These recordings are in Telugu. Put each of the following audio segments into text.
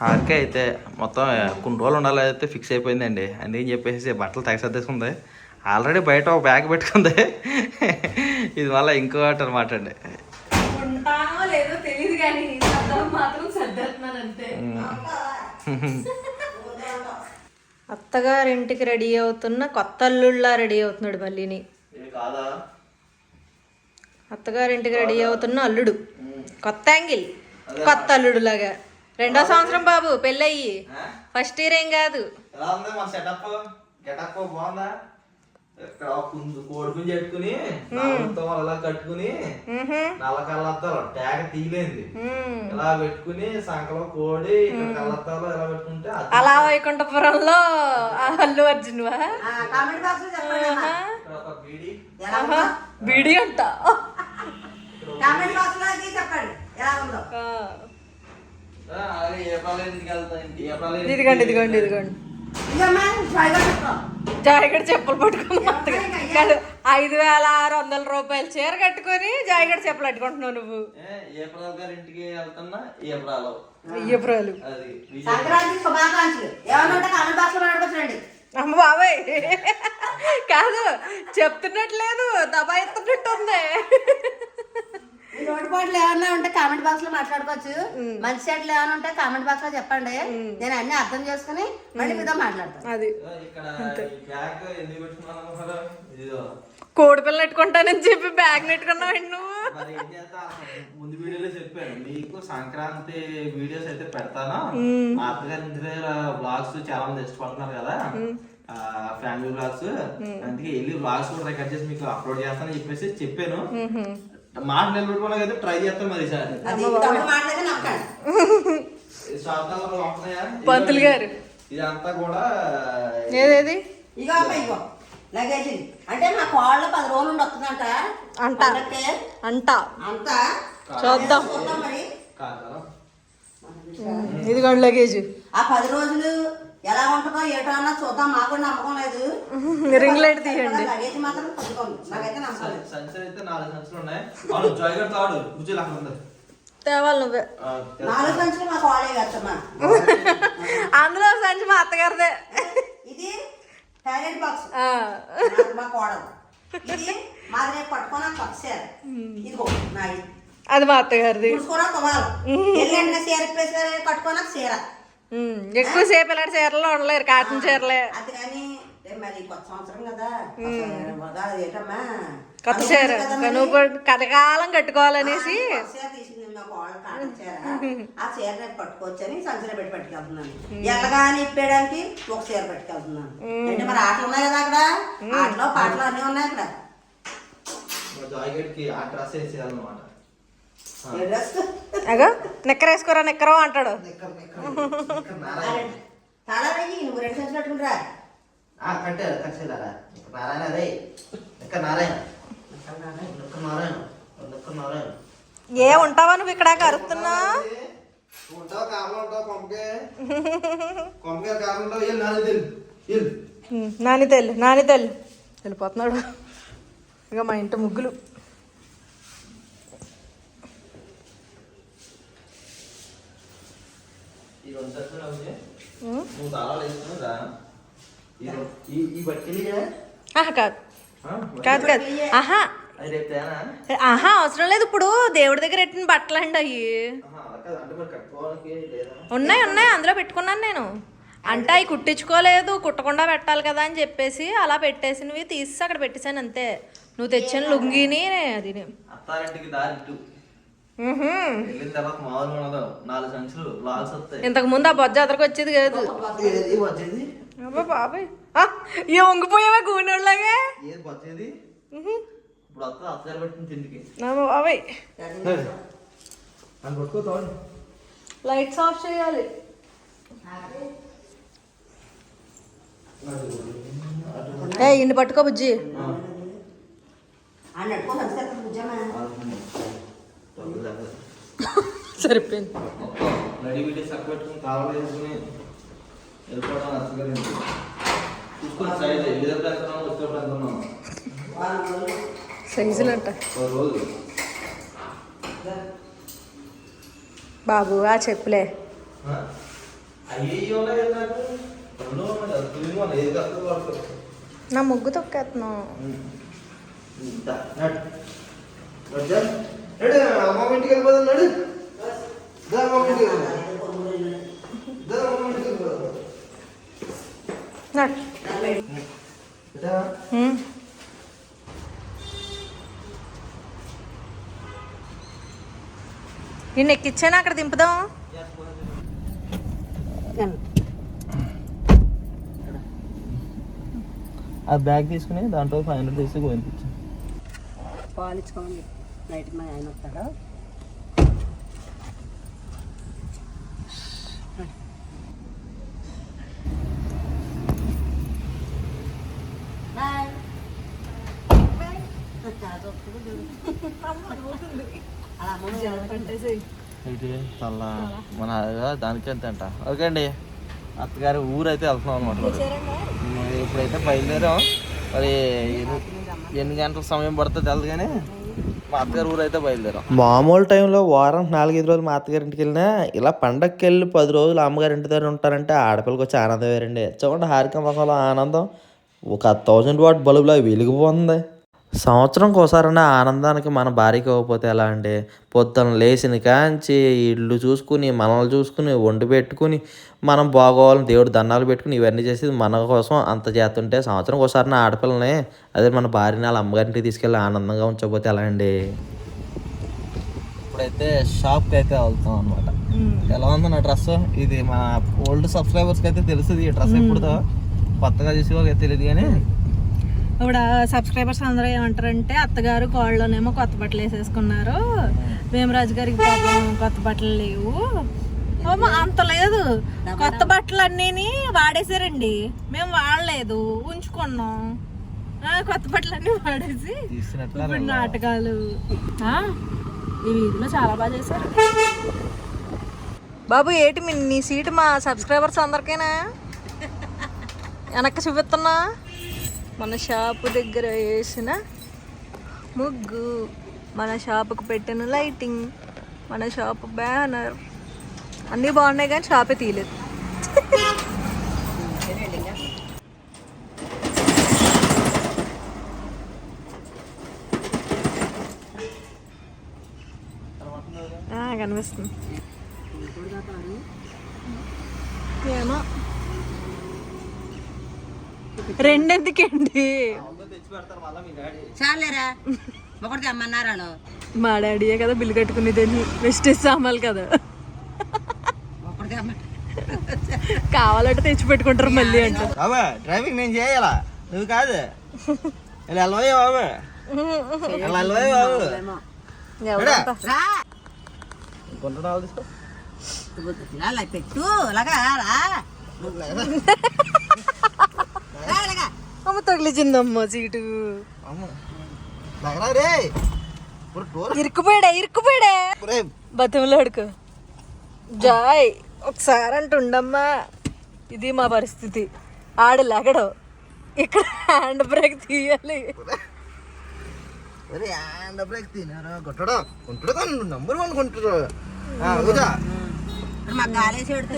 హార్కే అయితే మొత్తం కొన్ని రోజులు ఉండాలి అయితే ఫిక్స్ అయిపోయిందండి. అందుకని చెప్పేసి బట్టలు తెగ సర్దేసుకుంది ఆల్రెడీ బయట ఒక బ్యాగ్ పెట్టుకుంది. ఇది మళ్ళీ ఇంకో ఆట అనమాట అండి. ఉంటానో లేదో తెలియదు కానీ సర్దడం మాత్రం సర్దేస్తున్నాను అంతే. అత్తగారింటికి రెడీ అవుతున్న కొత్త అల్లుళ్ళ రెడీ అవుతున్నాడు మళ్ళీని అత్తగారింటికి రెడీ అవుతున్న అల్లుడు. కొత్త యాంగిల్. కొత్త అల్లుడు లాగా రెండో సంవత్సరం బాబు పెళ్ళయ్యి. ఫస్ట్ ఇయర్ ఏం కాదు. ఎలా ఉంది మన సెటప్ గెటప్ బాగుందా? ఇక్కడ ఒక కుందు కోడి పుంజు పెట్టుకుని నాలుగుతో అలా కట్టుకుని మ్హూ. నల్ల కళ్ళద్దాలు ట్యాగ్ తీయలేంది. మ్మ్. ఇలా పెట్టుకుని సంకలో కోడి ఇక్కడ కళ్ళద్దాలు ఇలా పెట్టుకుంటే అలా వైకుంఠపురంలో ఆ అల్లు ఒక బీడి. అంట. చెప్పండి. ఎలా ఉందో? ఇదిగోండి ఇదిగోండి ఇదిగోండి. జాయిగడ్ చెప్పులు పట్టుకుని మొత్తగా కాదు? ఐదు వేల ఆరు వందల రూపాయల చీర కట్టుకొని జాయిగడ్ చెప్పులు పట్టుకుంటున్నావు నువ్వు. ఏప్రిల్ అమ్మ బాబాయ్. కాదు చెప్తున్నట్లేదు దబాయిస్తున్నట్టు ఉంది. పాటలు ఏమన్నా ఉంటే కామెంట్ బాక్స్లో మాట్లాడుకోవచ్చు. మంచి చెట్లు ఏమైనా ఉంటే కామెంట్ బాక్స్లో చెప్పండి. నేను అన్ని అర్థం చేసుకుని మళ్ళీ మీతో మాట్లాడతాను. అది. ఈ. కోడి పిల్ల నెట్టుకుంటానని చెప్పి బ్యాగ్ నెట్టుకున్నావు నువ్వు? మరి ఏం చేస్తా ముందు వీడియోలో చెప్పాను. మీకు సంక్రాంతి వీడియోస్ అయితే పెడతాను. మా అత్తగారి ఇంటి దగ్గర బ్లాగ్స్ చాలా మంది ఇష్టపడుతున్నారు కదా. ఫ్యామిలీ బ్లాగ్స్ అందుకే వెళ్ళి బ్లాగ్స్ కూడా రికార్డ్ చేసి మీకు అప్లోడ్ చేస్తానని చెప్పేసి చెప్పాను. మాట నిలబెట్టుకోవడానికి అయితే ట్రై చేస్తాను మరి వస్తున్నాయా? పంతులు గారు. ఇదంతా కూడా ఏదేది? ఇగో అమ్మ ఇగో. లగేజ్. అంటే మా కోళ్ళ పది రోజులు వస్తుందంట. అంట. అంట. అంతా. చూద్దాం. ఇదిగోండి లగేజ్. ఆ పది రోజులు ఎలా ఉంటుందో ఏటో అన్నా చూద్దాం. మాకు కూడా నమ్మకం లేదు. రింగ్ లైట్ తీయండి. లగేజ్ మాత్రం పట్టుకోండి. నాకైతే నమ్మకం లేదు. సంచులు అయితే నాలుగు సంచులు ఉన్నాయి. అవును జాయ్ గారు తాడు కూర్చోలు అక్కడ ఉంది తేవాలి నువ్వే. నాలుగు సంచులు మా కోళ్ళే కట్టమ్మా అందులో సంచి మా అత్తగారిదే. ఇది టాయిలెట్ బాక్స్. మా కోడలు. ఇది మాది రేపు పట్టుకోనా కొత్త చీర. ఇదిగో నాది. అది మా అత్తగారిది. చూసుకోనా తువాలు చీర ఇప్పేసి కట్టుకోనా ఉమ్, ఎక్కువ సేపు ఇలాంటి చీరలో ఉండలేరు కాటన్ చీరలే. అది కానీ మరి కొత్త సంవత్సరం కదా. కొత్త చీర. నువ్వు కథకాలం కట్టుకోవాలనేసి. ఆ, చీర పట్టుకోవచ్చని సంచులో పెట్టి పట్టుకెళ్తున్నాను. ఎల్లగాని ఇప్పేయడానికి ఒక చీర పట్టుకెళ్తున్నాను. అంటే మరి ఆటలు ఉన్నాయి కదా అక్కడ? ఆటలో పాటలు అన్నీ ఉన్నాయి అక్కడ. గారికి ఆ డ్రెస్ వేసేయాలన్నమాట. అగో నిక్కర వేసుకోరా నిక్కరో అంటాడు ఏ ఉంటావా నువ్వు ఇక్కడ? కరుస్తున్నా నాని తెల్లు నాని తెల్లు వెళ్ళిపోతున్నాడు. ఇక మా ఇంటి ముగ్గులు ఈ రెండు సెట్లు అవుతాయి ఉమ్. నువ్వు తాళాలు వేసుకుని రా ఈ రొ- ఈ ఈ బట్టీలు ఆహా కాదు. కాదు కాదు. ఆహా. ఆహా అవసరం లేదు ఇప్పుడు. దేవుడి దగ్గర పెట్టిన బట్టలు అండి అవి ఉన్నాయి ఉన్నాయి. అందులో పెట్టుకున్నాను నేను. అంటే అవి కుట్టించుకోలేదు కుట్టకుండా పెట్టాలి కదా అని చెప్పేసి అలా పెట్టేసినవి తీసి అక్కడ పెట్టేశాను అంతే. నువ్వు తెచ్చిన లుంగిని అది వెళ్ళిన తర్వాత మామూలుగా ఉండదు. నాలుగు సంచులు లాల్స్ వస్తాయి. ఇంతకు ముందు ఆ బొజ్జ అదరకు వచ్చేది కాదు. ఏది వచ్చేది అబ్బా బాబాయ్. ఆ, ఈ వంగిపోయావా గూనోళ్ళగా? ఏది వచ్చేది ఇప్పుడు వస్తుంది అత్తగారు పెట్టిన తిండికి. బాబాయ్. లైట్స్ ఆఫ్ చేయాలి. ఏ ఇన్ని పట్టుకో బుజ్జి. అన్నట్టు సరిపోయింది. రెడీ పెట్టుకుని కావాలి వేసుకుని వెళ్ళిపోవడం చూసుకొని పెడుతున్నాం సైజులు అంట రోజు. బాబు ఆ చెప్పులే. నా ముగ్గు తొక్కేస్తున్నావు అమ్మ ఇంటికి వెళ్ళిపోదాం నడు. దా, అమ్మమ్మ ఇంటికి. దా, అమ్మమ్మ ఇంటికి వెళ్ళిపోదాం. నడు. నిన్ను ఎక్కిచ్చాను అక్కడ దింపుదాం? ఆ బ్యాగ్ తీసుకుని దాంట్లో ఫైవ్ హండ్రెడ్ తీసి పోయించు పాలు ఇచ్చుకోమని నైట్ మా ఆయన వస్తాడు. మన దానికి ఎంత అంట ఓకే అండి అత్తగారి ఊరు అయితే వెళ్తున్నాం అనమాట మరి? ఇప్పుడైతే బయలుదేరాం. మరి ఎన్ని- గంటల సమయం పడుతుంది తెలియదు కానీ మా అత్తగారి ఊరు అయితే బయలుదేరాం. మామూలు టైంలో వారం నాలుగైదు రోజులు మా అత్తగారి ఇంటికి వెళ్ళినా ఇలా పండగకి వెళ్ళి పది రోజులు అమ్మగారి ఇంటి దగ్గర ఉంటారంటే ఆడపిల్లకి వచ్చి ఆనందం వేరండి. చూడండి హారిక మసాలా ఆనందం. ఒక థౌజండ్ వాట్ బల్బులా వెలిగిపోతుంది. సంవత్సరంకి ఒకసారైనా ఆనందానికి మన భార్యకి ఇవ్వకపోతే ఎలా అండి? పొద్దున్న లేచిన కాంచి ఇల్లు చూసుకుని మనల్ని చూసుకుని వండి పెట్టుకుని మనం బాగోవాలని దేవుడు దండాలు పెట్టుకుని ఇవన్నీ చేసి మన కోసం అంత చేస్తుంటే సంవత్సరం ఒకసారి ఆడపిల్లని అదే మన భార్యని వాళ్ళ అమ్మగారింటికి తీసుకెళ్ళి ఆనందంగా ఉంచకపోతే ఎలా అండి? ఇప్పుడైతే షాప్కి అయితే వెళ్తాం అనమాట ఎలా ఉంది నా డ్రెస్? ఇది మా ఓల్డ్ సబ్స్క్రైబర్స్కి అయితే తెలుస్తుంది ఈ డ్రెస్ ఎప్పుడుదో. కొత్తగా చూసి వాళ్ళకి తెలియదు కానీ ఇప్పుడు సబ్స్క్రైబర్స్ అందరూ ఏమంటారంటే అత్తగారు కోళ్ళలోనేమో కొత్త బట్టలు వేసేసుకున్నారు. వేమరాజు గారికి పాపం కొత్త బట్టలు లేవు. అంత లేదు. కొత్త బట్టలు అన్నీ వాడేసారండి మేము వాడలేదు. ఉంచుకున్నాం. ఆ, కొత్త బట్టలు అన్నీ వాడేసి ఇప్పుడు నాటకాలు. ఆ, ఈ వీధిలో చాలా బాగా చేశారు. బాబు ఏటి మీ నీ సీటు మా సబ్స్క్రైబర్స్ అందరికైనా? వెనక్కి చూపిస్తున్నా? మన షాపు దగ్గర వేసిన ముగ్గు మన షాపుకు పెట్టిన లైటింగ్ మన షాపు బ్యానర్ అన్నీ బాగున్నాయి కానీ షాపే తీయలేదు. కనిపిస్తుంది. ఏమో. రెండెందుకండి? చాలేరా? ఒకటి తెమ్మన్నారు మా డాడీయే కదా బిల్లు కట్టుకునేదని వెస్టేజ్ సామాన్లు కదా. కావాలంటే తెచ్చి పెట్టుకుంటారు మళ్ళీ బాబా డ్రైవింగ్ నేను చేయాలా? నువ్వు కాదు. ఇలా బాబు. ఇలా పెట్టు. అలాగా. అమ్మ తగిలిచిందమ్మ సీటు. ఇరుక్కుపోయాడే ఇరుక్కుపోయాడే. బతిమలాడుకో జాయ్ ఒకసారి అంటుండమ్మా ఇది మా పరిస్థితి. ఆడు లెగడు. ఇక్కడ హ్యాండ్ బ్రేక్ తీయాలి. హ్యాండ్ బ్రేక్ తినారా? కొట్టడా? కొంటుడు నంబర్ వన్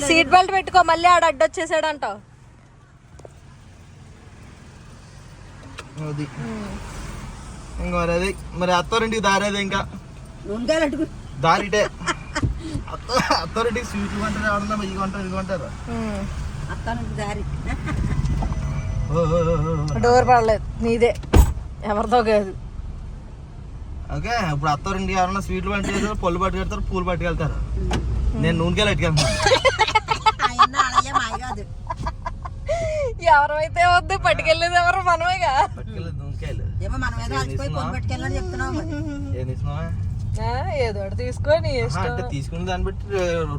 సీట్ బెల్ట్ పెట్టుకో మళ్ళీ ఆడు అడ్డొచ్చేసాడు అది. ఇంకా మరి అది మరి అత్తారింటికి దారేది ఇంకా? దారిటే. అత్త అత్తారింటికి స్వీట్లు కొంటారు ఎవరన్నా ఇవి కొంటారు ఇవి కొంటారు. అత్తాను దారి. డోర్ పడలేదు నీదే. ఎవరితో కాదు. ఓకే ఇప్పుడు అత్తారింటికి ఎవరన్నా స్వీట్లు పట్టుకెళ్తారు పళ్ళు పట్టుకెళ్తారు పూలు పట్టుకెళ్తారు. నేను నూనెకాయలు ఎట్టుకెళ్తాను ఆయన అలాగే మాయ కాదు ఎవరైతే వద్దు పట్టుకెళ్ళేది ఎవరు మనమేగా? ఏదో ఒకటి తీసుకొని తీసుకున్న దాన్ని బట్టి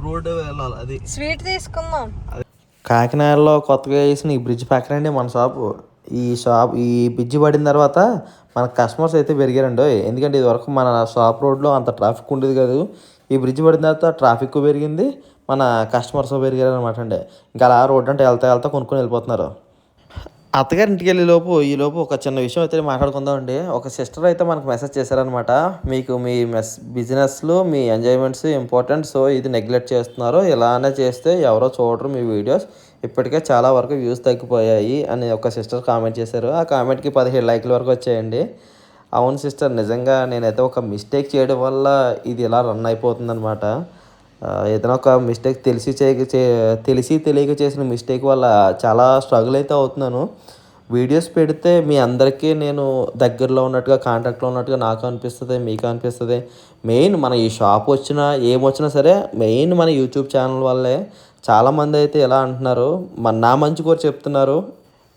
రోడ్డు వెళ్ళాలి అది. స్వీట్ తీసుకుందాం. కాకినాడలో కొత్తగా వేసిన ఈ బ్రిడ్జ్ పక్కనండి మన షాపు. ఈ షాప్ ఈ బ్రిడ్జ్ పడిన తర్వాత మన కస్టమర్స్ అయితే పెరిగారండి. ఎందుకంటే ఇదివరకు మన షాప్ రోడ్లో అంత ట్రాఫిక్ ఉండేది కాదు. ఈ బ్రిడ్జ్ పడిన తర్వాత ట్రాఫిక్ పెరిగింది. మన కస్టమర్స్ పెరిగారు అనమాట అండి. ఇంకా అలా రోడ్ అంటే వెళ్తా వెళ్తా కొనుక్కొని వెళ్ళిపోతున్నారు. అత్తగారి ఇంటికి వెళ్ళే లోపు ఈ లోపు ఒక చిన్న విషయం అయితే మాట్లాడుకుందాం అండి. ఒక సిస్టర్ అయితే మనకు మెసేజ్ చేశారనమాట మీకు మీ మెస్ బిజినెస్లు మీ ఎంజాయ్మెంట్స్ ఇంపార్టెంట్ సో ఇది నెగ్లెక్ట్ చేస్తున్నారు. ఇలానే చేస్తే ఎవరో చూడరు మీ వీడియోస్ ఇప్పటికే చాలా వరకు వ్యూస్ తగ్గిపోయాయి అని ఒక సిస్టర్ కామెంట్ చేశారు. ఆ కామెంట్కి పదిహేడు లైక్ల వరకు వచ్చాయండి. అవును సిస్టర్ నిజంగా నేనైతే ఒక మిస్టేక్ చేయడం వల్ల ఇది ఇలా రన్ అయిపోతుందన్నమాట. ఏదైనా ఒక మిస్టేక్ తెలిసి చే- తెలిసి తెలియక చేసిన మిస్టేక్ వల్ల చాలా స్ట్రగుల్ అయితే అవుతున్నాను. వీడియోస్ పెడితే మీ అందరికీ నేను దగ్గరలో ఉన్నట్టుగా కాంటాక్ట్లో ఉన్నట్టుగా నాకు అనిపిస్తుంది మీకు అనిపిస్తుంది. మెయిన్ మన ఈ షాప్ వచ్చినా ఏమొచ్చినా సరే మెయిన్ మన యూట్యూబ్ ఛానల్ వల్లే చాలామంది అయితే ఎలా అంటున్నారు మన నా మంచి కూడా చెప్తున్నారు.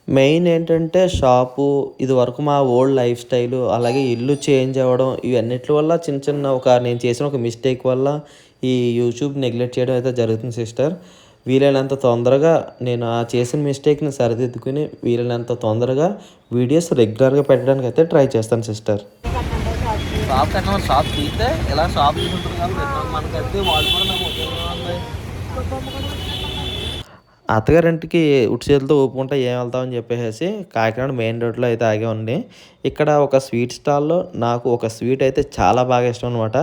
మెయిన్ ఏంటంటే షాపు ఇది వరకు మా ఓల్డ్ లైఫ్ స్టైలు అలాగే ఇల్లు చేంజ్ అవ్వడం ఇవన్నిటి వల్ల చిన్న చిన్న ఒక నేను చేసిన ఒక మిస్టేక్ వల్ల ఈ యూట్యూబ్ నెగ్లెక్ట్ చేయడం అయితే జరుగుతుంది సిస్టర్ వీలైనంత తొందరగా నేను ఆ చేసిన మిస్టేక్ని సరిదిద్దుకుని వీలైనంత తొందరగా వీడియోస్ రెగ్యులర్గా పెట్టడానికి అయితే ట్రై చేస్తాను సిస్టర్ షాప్ కన్నా షాప్ తీస్తే ఇలా షాప్ తీసుకుంటుంది మనకైతే వాళ్ళు కూడా అత్తగారింటికి ఉట్టి చేతులతో ఊపుకుంటే ఏం వెళ్తామని చెప్పేసి కాకినాడ మెయిన్ రోడ్లో అయితే ఆగే ఉంది ఇక్కడ ఒక స్వీట్ స్టాల్లో నాకు ఒక స్వీట్ అయితే చాలా బాగా ఇష్టం అనమాట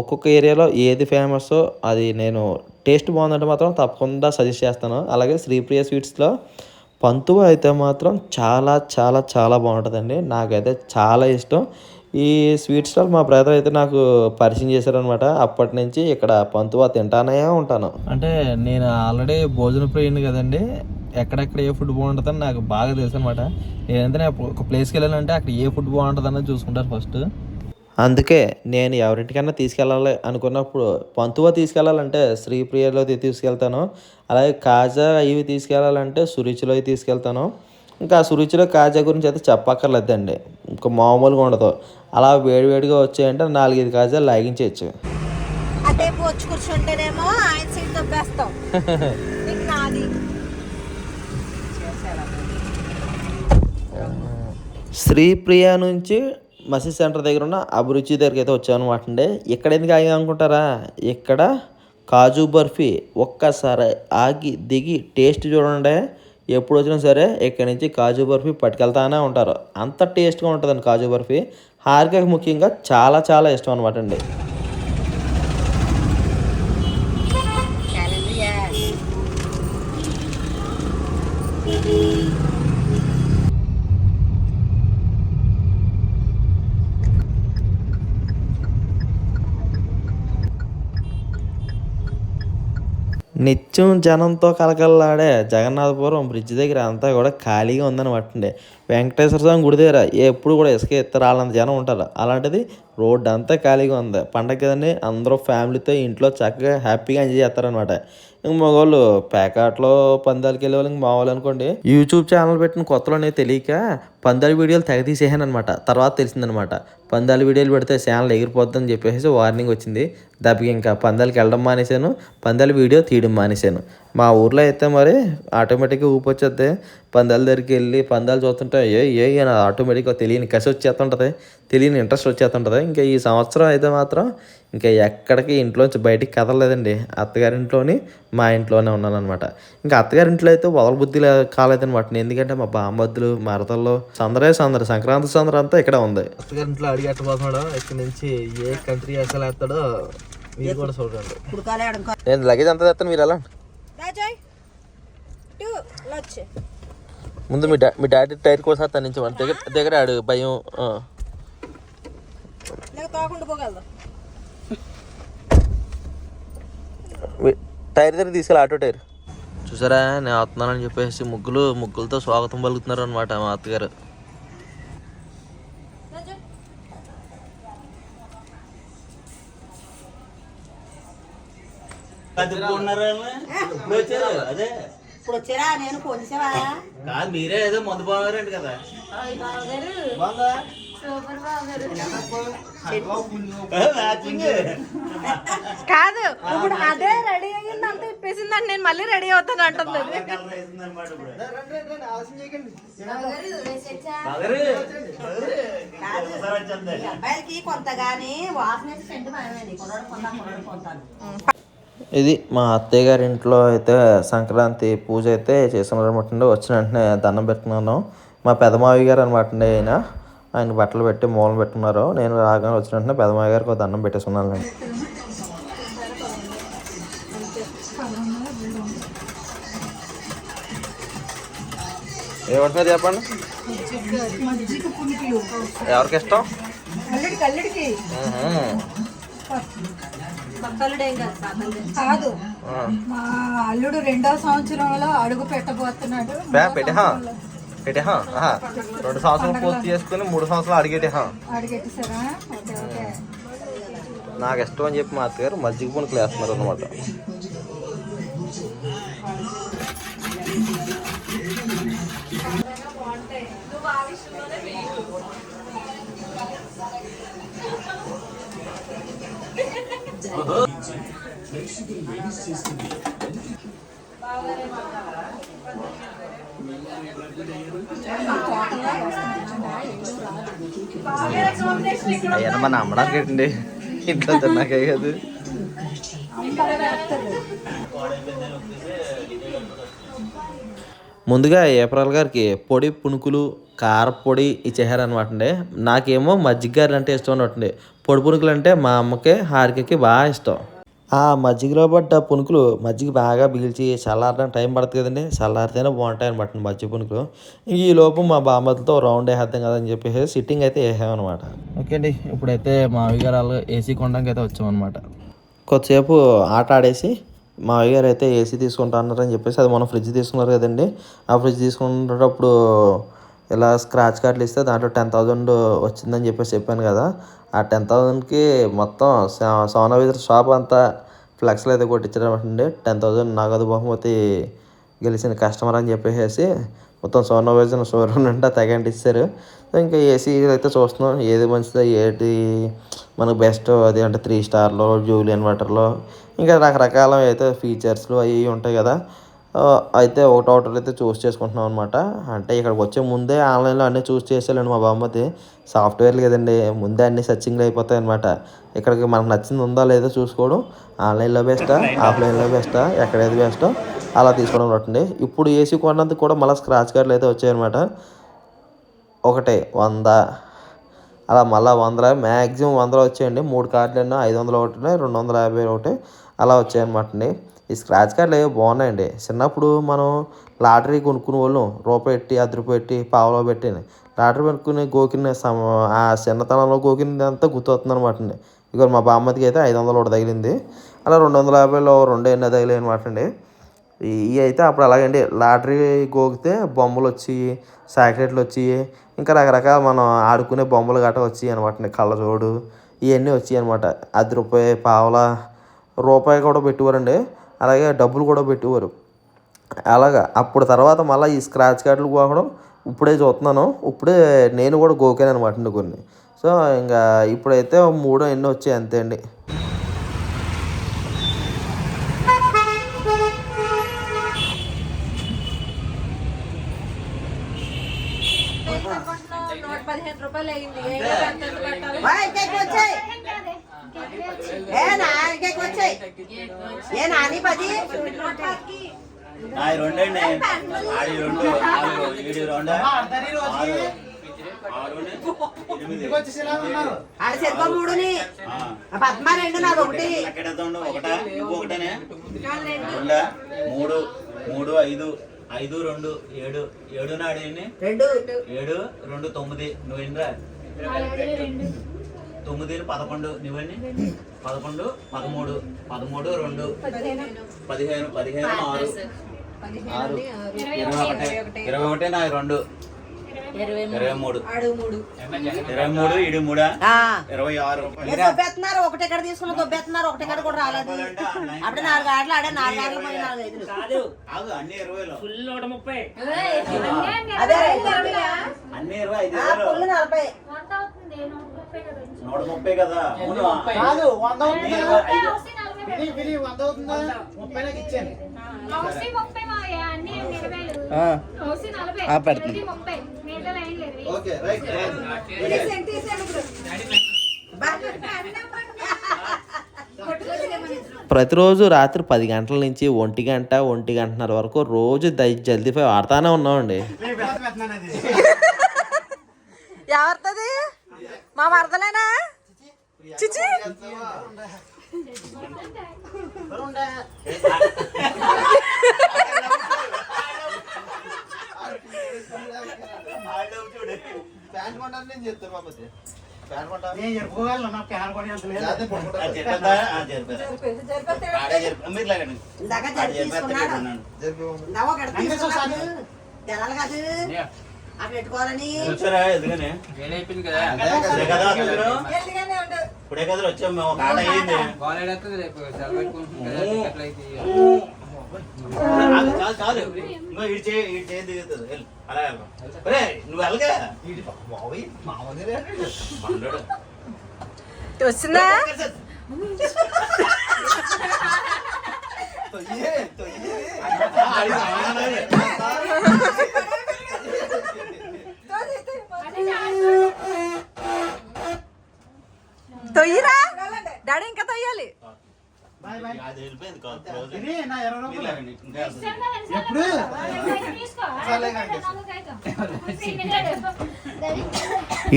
ఒక్కొక్క ఏరియాలో ఏది ఫేమస్ అది నేను టేస్ట్ బాగుందంటే మాత్రం తప్పకుండా సజెస్ట్ చేస్తాను. అలాగే శ్రీప్రియ స్వీట్స్లో పంతువ అయితే మాత్రం చాలా చాలా చాలా బాగుంటుందండి. నాకైతే చాలా ఇష్టం. ఈ స్వీట్ స్టాల్ మా బ్రదర్ అయితే నాకు పరిచయం చేశారనమాట అప్పటి నుంచి ఇక్కడ పంతువ తింటానే ఉంటాను. అంటే నేను ఆల్రెడీ భోజన ప్రియుని కదండి. ఎక్కడెక్కడ ఏ ఫుడ్ బాగుంటుందని నాకు బాగా తెలుసు అనమాట నేనంటే ఒక ప్లేస్కి వెళ్ళాలంటే అక్కడ ఏ ఫుడ్ బాగుంటుందని చూసుకుంటారు ఫస్ట్. అందుకే నేను ఎవరింటికన్నా తీసుకెళ్ళాలి అనుకున్నప్పుడు పంతువ తీసుకెళ్ళాలంటే శ్రీప్రియలో తీసుకెళ్తాను అలాగే కాజా ఇవి తీసుకెళ్ళాలంటే సురుచిలో తీసుకెళ్తాను. ఇంకా సురుచిలో కాజా గురించి అయితే చెప్పక్కర్లేదండి ఇంకా మామూలుగా ఉండదు. అలా వేడివేడిగా వచ్చాయంటే నాలుగైదు కాజాలు లాగించవచ్చు అటే వచ్చి కూర్చుంటేనేమో ఆయన సీట్ దొబ్బేస్తాం నీకు నాది. శ్రీప్రియ నుంచి మసీద్ సెంటర్ దగ్గర ఉన్న అభిరుచి దగ్గరికి అయితే వచ్చాను అనమాట అండి ఇక్కడ ఎందుకు ఆగి అనుకుంటారా ఇక్కడ కాజు బర్ఫీ ఒక్కసారి ఆగి దిగి టేస్ట్ చూడండి. ఎప్పుడు వచ్చినా సరే ఇక్కడి నుంచి కాజు బర్ఫీ పట్టుకెళ్తానే ఉంటారు. అంత టేస్ట్గా ఉంటుందండి కాజు బర్ఫీ. హారికకి ముఖ్యంగా చాలా చాలా ఇష్టం అనమాట అండి నిత్యం జనంతో కలకల్లాడే జగన్నాథపురం బ్రిడ్జ్ దగ్గర అంతా కూడా ఖాళీగా ఉందన్నమాట అండి. వెంకటేశ్వర స్వామి గుడి దగ్గర ఎప్పుడు కూడా ఇసుక ఎత్తి వాళ్ళంత జనం ఉంటారు. అలాంటిది రోడ్డు అంతా ఖాళీగా ఉంది. పండగ కదండి అందరూ ఫ్యామిలీతో ఇంట్లో చక్కగా హ్యాపీగా ఎంజాయ్ చేస్తారనమాట ఇంక మగవాళ్ళు పేకాట్లో పందాలకి వెళ్ళే వాళ్ళు ఇంక వాళ్ళు అనుకోండి. యూట్యూబ్ ఛానల్ పెట్టిన కొత్తలోనే తెలియక పందాల వీడియోలు తెగ తీసేసాను అనమాట తర్వాత తెలిసిందనమాట పందాల వీడియోలు పెడితే ఛానల్ ఎగిరిపోద్దని చెప్పేసి వార్నింగ్ వచ్చింది. దెబ్బకి ఇంకా పందాలకి వెళ్ళడం మానేశాను. పందాల వీడియో తీయడం మానేశాను. మా ఊర్లో అయితే మరి ఆటోమేటిక్గా ఊపొచ్చేద్ది పందాల దగ్గరికి వెళ్ళి పందాలు చూస్తుంటే ఏ ఏ ఆటోమేటిక్గా తెలియని కసి వచ్చేస్తుంటుంది. తెలియని ఇంట్రెస్ట్ వచ్చేస్తుంటుంది. ఇంకా ఈ సంవత్సరం అయితే మాత్రం ఇంకా ఎక్కడికి ఇంట్లోంచి బయటికి కదలలేదండి. అత్తగారింట్లోని మా ఇంట్లోనే ఉన్నాను అనమాట ఇంకా అత్తగారింట్లో అయితే వదల బుద్ధి కాలేదనమాట ఎందుకంటే మా బామ్మద్దులు మరదల్లో సందరే సందర సంక్రాంతి సందర అంతా ఇక్కడ ఉంది. అత్తగారింట్లో అడిగట్టబోతున్నాడు ఇక్కడ నుంచి ఏ కంట్రీ అసలు వేస్తాడో మీరు కూడా చూడండి. అడుగు నేను లగేజ్ అంతా తెస్తాను మీరు ఎలా రాజాయ్ టూ లచ్ ముందు మీ డా మీ డాడీ టైర్ కోసం నుంచి దగ్గర దగ్గర ఆడు భయం తోకుండా పోగలదు? మీ- టైర్ దగ్గర తీసుకెళ్ళి ఆటో టైర్. చూసారా నేను వస్తున్నానని చెప్పేసి ముగ్గులు ముగ్గులతో స్వాగతం పలుకుతున్నారు అనమాట మా అత్తగారు. ఇప్పుడు వచ్చారా? నేను మీరే ఏదో మందు బాగారండి కదా. కాదు ఇప్పుడు అదే రెడీ అయ్యింది అంత ఇప్పేసిందండి నేను మళ్ళీ రెడీ అవుతాను అంటుంది. అబ్బాయిలకి కొంత వాసన అయితే కొంత ఇది మా అత్తయ్య గారి ఇంట్లో అయితే సంక్రాంతి పూజ అయితే చేస్తున్నారు అనమాట వచ్చిన వెంటనే దండం పెట్టుకున్నాను. మా పెదమావి గారు అనమాట అండి ఆయన. ఆయన బట్టలు పెట్టి మూలం పెట్టుకున్నారు నేను రాగానే వచ్చిన వెంటనే పెదమావి గారికి ఒక దండం పెట్టేసుకున్నాను ఏమంటున్నారు చెప్పండి? ఎవరికి ఇష్టం? కాదు. మా అల్లుడు రెండో సంవత్సరంలో అడుగు పెట్టబోతున్నాడు. పెట్టేహా పెట్టేహా రెండు సంవత్సరాలు పూర్తి చేసుకుని మూడు సంవత్సరాలు అడిగేటేహా అడిగెట్టేసారా ఓకే ఓకే నాకు ఇష్టం అని చెప్పి మా అత్తగారు మజ్జిగ పునుకులు వేస్తున్నారు అనమాట అయ్యా మన అమ్మడానికి ఏంటండి? ఇంట్లో తిన్నాకే కాదు ముందుగా ఏప్రిల్ గారికి పొడి పునుకులు కారపొడి ఇచ్చేసారనమాట అండి. నాకేమో మజ్జిగ గారెలు అంటే ఇష్టం అనమాట పొడి పునుకులు అంటే మా అమ్మకి హారికకి బాగా ఇష్టం. మజ్జిగలో పడ్డ పునుకులు మజ్జిగ బాగా పీల్చి చల్లారడానికి టైం పడుతుంది కదండి. చల్లారితేనే బాగుంటాయి అనమాట మజ్జిగ పునుకులు. ఇంక ఈ లోపు మా బామ్మలతో రౌండ్ వేసేద్దాం కదా అని చెప్పేసి సిట్టింగ్ అయితే వేసామన్నమాట. ఓకే అండి ఇప్పుడైతే మా అయ్యగారు ఏసీ కొనడానికి అయితే వచ్చామన్నమాట. కొద్దిసేపు ఆట ఆడేసి మా అయ్యగారు అయితే ఏసీ తీసుకుంటా అన్నారని చెప్పేసి అది మనం ఫ్రిడ్జ్ తీసుకున్నారు కదండి. ఆ ఫ్రిడ్జ్ తీసుకునేటప్పుడు ఇలా స్క్రాచ్ కార్డులు ఇస్తే దాంట్లో టెన్ థౌజండ్ వచ్చిందని చెప్పేసి చెప్పాను కదా. ఆ టెన్ థౌజండ్కి మొత్తం సోనా విజర్ షాప్ అంతా ఫ్లెక్స్లు అయితే కొట్టించడం టెన్ థౌజండ్ నగదు బహుమతి గెలిచిన కస్టమర్ అని చెప్పేసి మొత్తం సోనోవేజన్ షోరూమ్ నుండి తెగండి ఇస్తారు సో ఇంకా ఏసీ అయితే చూస్తున్నాం ఏది మంచిదో ఏది మనకు బెస్ట్ అది అంటే త్రీ స్టార్లో జూలియన్ వాటర్లో ఇంకా రకరకాల అయితే ఫీచర్స్లు అవి ఉంటాయి కదా. అయితే ఒకటి ఒకటి అయితే చూస్ చేసుకుంటున్నాం అనమాట అంటే ఇక్కడికి వచ్చే ముందే ఆన్లైన్లో అన్నీ చూస్ చేసేయాలండి మా బామ్మది. సాఫ్ట్వేర్లు కదండి ముందే అన్ని సర్చింగ్లు అయిపోతాయి అనమాట ఇక్కడికి మనకు నచ్చింది ఉందా లేదో చూసుకోవడం ఆన్లైన్లో బెస్టా ఆఫ్లైన్లో బెస్టా ఎక్కడేది బెస్టో అలా తీసుకోవడం పట్టండి ఇప్పుడు ఏసీ కొన్నందుకు కూడా మళ్ళీ స్క్రాచ్ కార్డులు అయితే వచ్చాయన్నమాట. ఒకటే వంద అలా మళ్ళీ వందల మ్యాక్సిమం వందలు వచ్చాయండి. మూడు కార్డులు ఎన్నో ఐదు వందలు ఒకటి ఉన్నాయి, రెండు వందల యాభై ఒకటి అలా వచ్చాయన్నమాట అండి ఈ స్క్రాచ్ కార్డులు ఏవో బాగున్నాయండి. చిన్నప్పుడు మనం లాటరీ కొనుక్కునే వాళ్ళం. రూపాయి పెట్టి అర్ధ రూపాయి పెట్టి పావులో పెట్టి లాటరీ కొనుక్కుని గోకిన సమ ఆ చిన్నతనంలో గోకినదంతా గుర్తొస్తుంది అనమాట అండి. ఇక మా బామ్మదికి అయితే ఐదు వందలు ఒకటి తగిలింది. అలా రెండు వందల యాభైలో రెండు ఎన్నో తగిలాయి అనమాట అండి ఇవి అయితే అప్పుడు అలాగండి. లాటరీ గోకితే బొమ్మలు వచ్చి చాక్లెట్లు వచ్చి ఇంకా రకరకాల మనం ఆడుకునే బొమ్మలు గట్రా వచ్చి అనమాట కళ్ళజోడు ఇవన్నీ వచ్చాయి అనమాట అది రూపాయి పావల రూపాయి కూడా పెట్టుకోరండి. అలాగే డబ్బులు కూడా పెట్టేవారు. అలాగా అప్పుడు తర్వాత మళ్ళీ ఈ స్క్రాచ్ కార్డులు గోకడం ఇప్పుడే చూస్తున్నాను. ఇప్పుడే నేను కూడా గోకాను అనమాట అండి కొన్ని. సో ఇంకా ఇప్పుడైతే మూడో ఎన్నో వచ్చాయి అంతే అండి. నూట పదిహేను రూపాయలు అయింది. ఏ నా ఏ నాని పది? నాయి రెండండి ఆడి రెండు ఆరు ఆడ మూడుని. ఆ. పద్మ రెండు నాది ఒకటి. ఒకటా? నువ్వు ఒకటనే? రెండా. మూడు. మూడు ఐదు. ఐదు రెండు ఏడు. ఏడు నాడు ఎన్ని రెండు. ఏడు రెండు తొమ్మిది. నువ్వు ఎన్నిరా తొమ్మిది పదకొండు నువ్వెన్ని? పదకొండు పదమూడు పదమూడు రెండు పదిహేను. పదిహేను ఆరు. ఆరు. ఇరవై ఒకటి. ఇరవై ఒకటి. నా రెండు. ఇరవై మూడు. ఇరవై మూడు. ఇడు మూడా. ఆ. ఇరవై ఆరు. దొబ్బెత్తున్నారు? ఒకటి ఎక్కడ తీసుకున్న దొబ్బెత్తున్నారు? ఒకటి ఎక్కడ కూడా రాలేదు. అప్పుడు నాలుగు ఆటలు ఆడే నాలుగు ఆటలు పోయి నాలుగు అన్ని ఇరవైలో. అదే. ఇరవైయా? అన్ని ఇరవై ఐదు. ఫుల్ నలభై. నూట ముప్పై కదా? కాదు వంద వంద అవుతుందా? ముప్పై నాకు ఇచ్చాను ఓకే రైట్ ప్రతిరోజు రాత్రి పది గంటల నుంచి ఒంటి గంట ఒంటి గంటన్నర వరకు రోజు దై- జల్దీ ఫైవ్ ఆడుతానే ఉన్నామండి. ఎవరిది మా మరదలేనా చిచి. ప్యాంట్ కొంటాను నేను చెప్తాను బాబు. మీరు లాగండి. వచ్చారా? ఎందుకని? ఇప్పుడే కదా వచ్చాం మేము. ఒక ఆట అయ్యింది చాలు, చాలు చాలు. ఇంకో ఇటు చేయి ఇటు చేయి దిగుతుంది. వెళ్ళు. అలా వెళ్దాం. ఒరేయ్, నువ్వు వెళ్ళగా. వచ్చిందా. తొయ్యిరా? డాడీ ఇంకా తొయ్యాలి.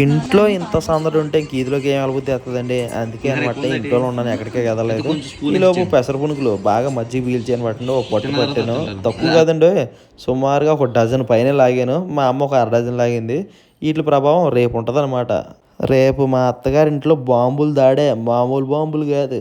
ఇంట్లో ఇంత సందడి ఉంటే ఇంక ఈదిలోకి ఏం అలుగుద్ది వస్తుందండి అందుకే అనమాట ఇంట్లో ఉన్నాను ఎక్కడికే కదలేదు. ఈలోపు పెసర పునుకులు బాగా మజ్జిగ పీల్చి అనమాట ఒక పట్టు పట్టాను. తక్కువ కదండి సుమారుగా ఒక డజన్ పైన లాగాను. మా అమ్మ ఒక అర డజన్ లాగింది. వీటి ప్రభావం రేపు ఉంటుంది రేపు మా అత్తగారింట్లో బాంబులు దాడే. మామూలు బాంబులు కాదు.